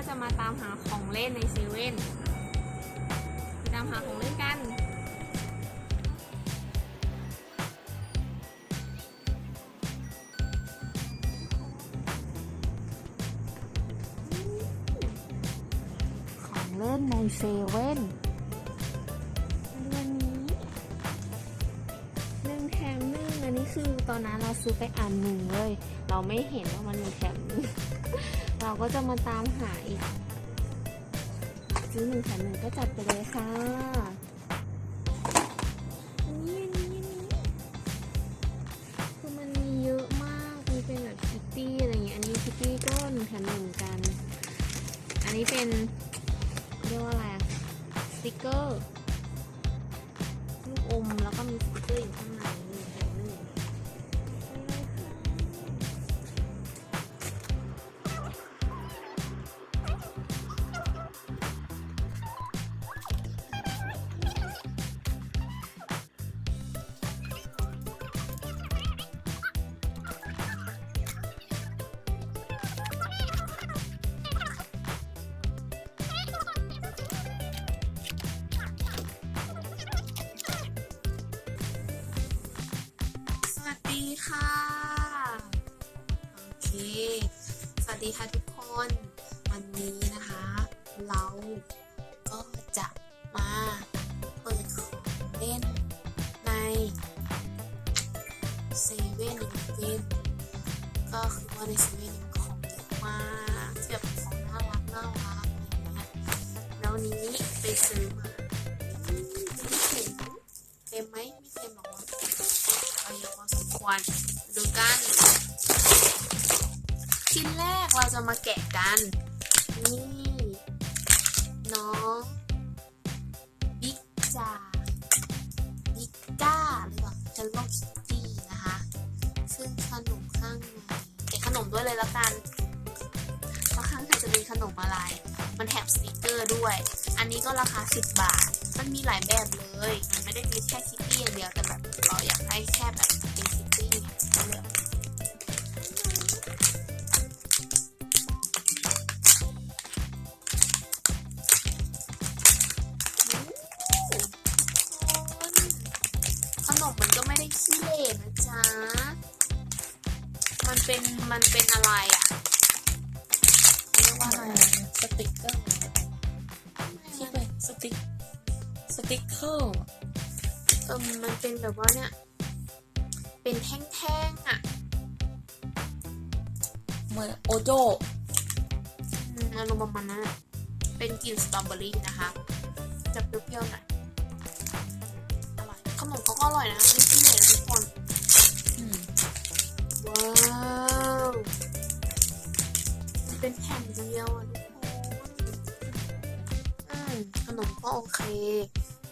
ก็จะมาตามหาของเล่นในเซเว่นไปตามหาของเล่นกันของเล่นในเซเว่นวันนี้หนึ่งแถมหนึ่งอั นี้คือตอนนั้นเราซื้อไปอันหนึ่งเลย เราไม่เห็นว่ามันมีแถมหนึ่งเราก็จะมาตามหาอีก ซื้อหนึ่งแถมหนึ่งก็จัดไปเลยค่ะอันนี้อันนี้อันนี้คือมันมีเยอะมากมีเป็นแบบคิตตี้อะไรอย่างเงี้ยอันนี้คิตตี้ก็หนึ่งแถมหนึ่งกัน อันนี้เป็นเรียกว่าอะไรสติกเกอร์ลูกอมแล้วก็มีสติกเกอร์อยู่ข้าง สวัสดีค่ะทุกคนวันนี้นะคะ เราก็จะมาเปิดของเล่นในเซเว่นอีเวนก็คือว่าในเซเว่นมีของเยอะมากที่แบบของน่ารักน่ารักอะไรอย่างเงี้ยแล้วนี้ไปซื้อมามไม่เห็นเต็มไหมไม่เต็มหรอกเยอะพอสมควรดูกัน จะมาแกะกัน นี่ น้องบิ๊กจ่าบิ๊กก้าหรือเปล่าจะลอกคิตี้นะคะ ซึ่งขนมข้างในแกะขนมด้วยเลยละกันเพราะข้างในจะมีขนมอะไร มันแถบสติกเกอร์ด้วย อันนี้ก็ราคา 10 บาท มันมีหลายแบบเลย มันไม่ได้มีแค่คิตตี้อย่างเดียวแต่แบบเราอยากได้แค่แบบเป็นคิตตี้เนี่ยก็เลือก ขนมมันก็ไม่ได้ขี้เหร่นะจ๊ะ มันเป็นมันเป็นอะไรอะเขาเรียกว่าอะไรสติกเกอร์ที่เป็นสติกสติกเกอร์เออมันเป็นแบบว่าเนี่ย เป็นแท่งๆอะเหมือนโอโดอืมอารมณ์ประมาณนั้นเป็นกลิ่นสตรอเบอรี่นะคะ จะเปรี้ยวๆหน่อย นมเขาก็อร่อยนะ ไม่ขี้เหร่ทุกคนอืมว้าวมันเป็นแผ่นเดียวอะทุกคนอืมขนมก็โอเค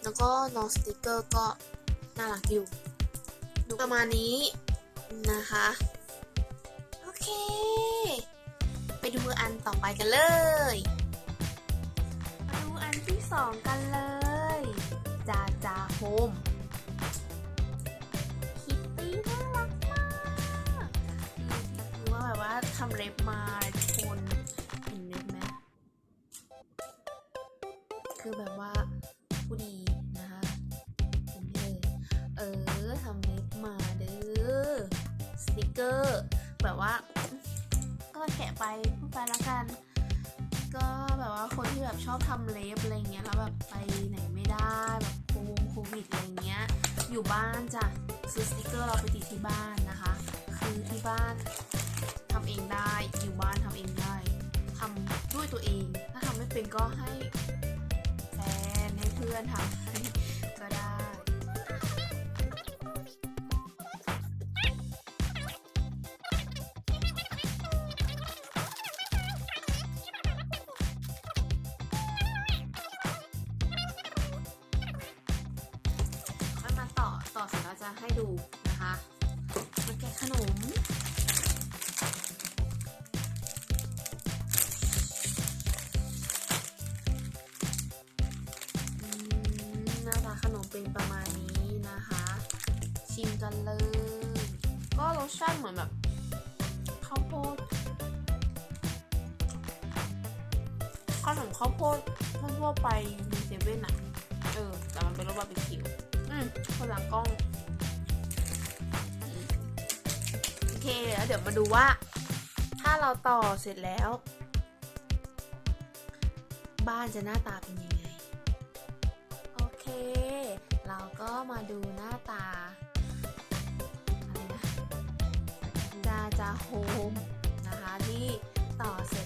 แล้วก็น้องสติกเกอร์ก็น่ารักอยู่ดูประมาณนี้นะคะ โอเค ไปดูอันต่อไปกันเลยมาดูอันที่สองกันเลย จาจาโฮม มาเด้อสติกเกอร์ แบบว่า ก็แกะไปพูดไปแล้วกัน ก็แบบว่าคนที่แบบชอบทำเล็บอะไรเงี้ยแล้วแบบไปไหนไม่ได้แบบโควงโควิดอะไรเงี้ย อยู่บ้านจ้ะซื้อสติกเกอร์เราไปติดที่บ้านนะคะ คือที่บ้านทำเองได้อยู่บ้านทำเองได้ทำด้วยตัวเอง ถ้าทำไม่เป็นก็ให้แฟนให้เพื่อนทำให้ก็ได้ จะให้ดูนะคะมาแกะขนม หน้าตาขนมเป็นประมาณนี้นะคะ ชิมกันเลย ก็รสชาติเหมือนแบบข้าวโพดขนมข้าวโพดทั่วไปในเซเว่นอะเออ แต่มันเป็นรสบาร์บีคิว อืมคนหลังกล้อง เคแล้วเดี๋ยวมาดูว่า ถ้าเราต่อเสร็จแล้ว บ้านจะหน้าตาเป็นยังไง โอเค เราก็มาดูหน้าตาอะไรนะจาจาโฮมนะคะที่ต่อเสร็จ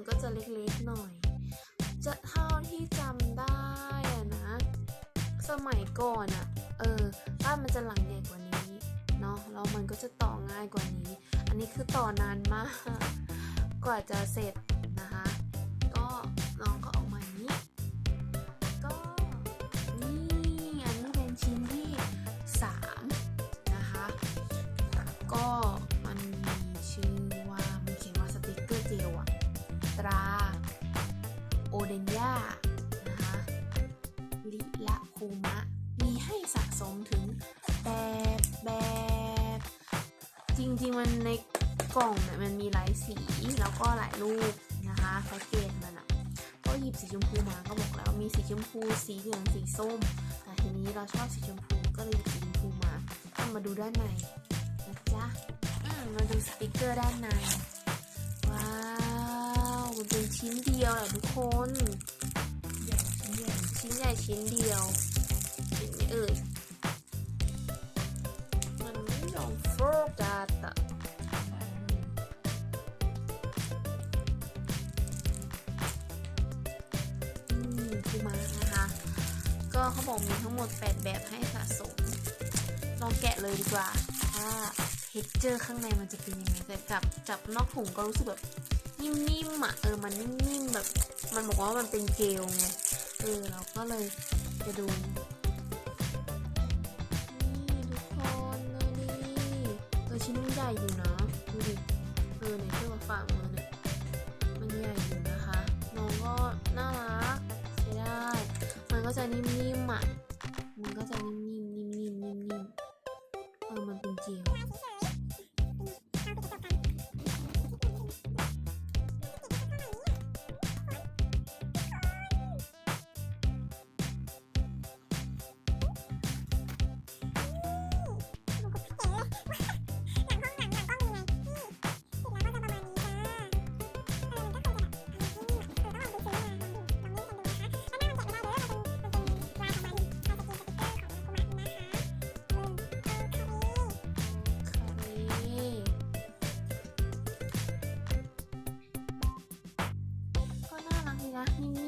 มันก็จะเล็กๆหน่อย จะเท่าที่จำได้อะนะ สมัยก่อนอะเออบ้านมันจะหลังใหญ่กว่านี้เนาะแล้วมันก็จะต่อง่ายกว่านี้ อันนี้คือต่อนานมาก กว่าจะเสร็จนะคะ ริงๆมันในกล่องเนี่ยมันมีหลายสีแล้วก็หลายรูปนะคะแพ็กเกจมันอะก็หยิบสีชมพูมาก็บอกแล้วมีสีชมพูสีเหลืองสีส้มแต่ทีนี้เราชอบสีชมพูก็เลยหยิบสีชมพูมาก็มาดูด้านในนะจ๊ะอืมมาดูสติกเกอร์ด้านในว้าวมันเป็นชิ้นเดียวแหละทุกคนชิ้นใหญ่ชิ้นเดียวเห็นเอ่ย เขาบอกมีทั้งหมด 8 แบบให้สะสม ลองแกะเลยดีกว่าว่าเท็กเจอร์ข้างในมันจะเป็นยังไงแต่จับจับนอกถุงก็รู้สึกแบบนิ่มๆอะเออมันนิ่มๆแบบ มันบอกว่ามันเป็นเจลไงเออเราก็เลยจะดูนี่ทุกคนดูดิเออชิ้นมันใหญ่อยู่นะดูดิเออในเทียบกับฝ่ามือเนี่ยมันใหญ่อยู่ ก็จะนิ่มๆอะมันก็จะนิ่ม รักนิ่ง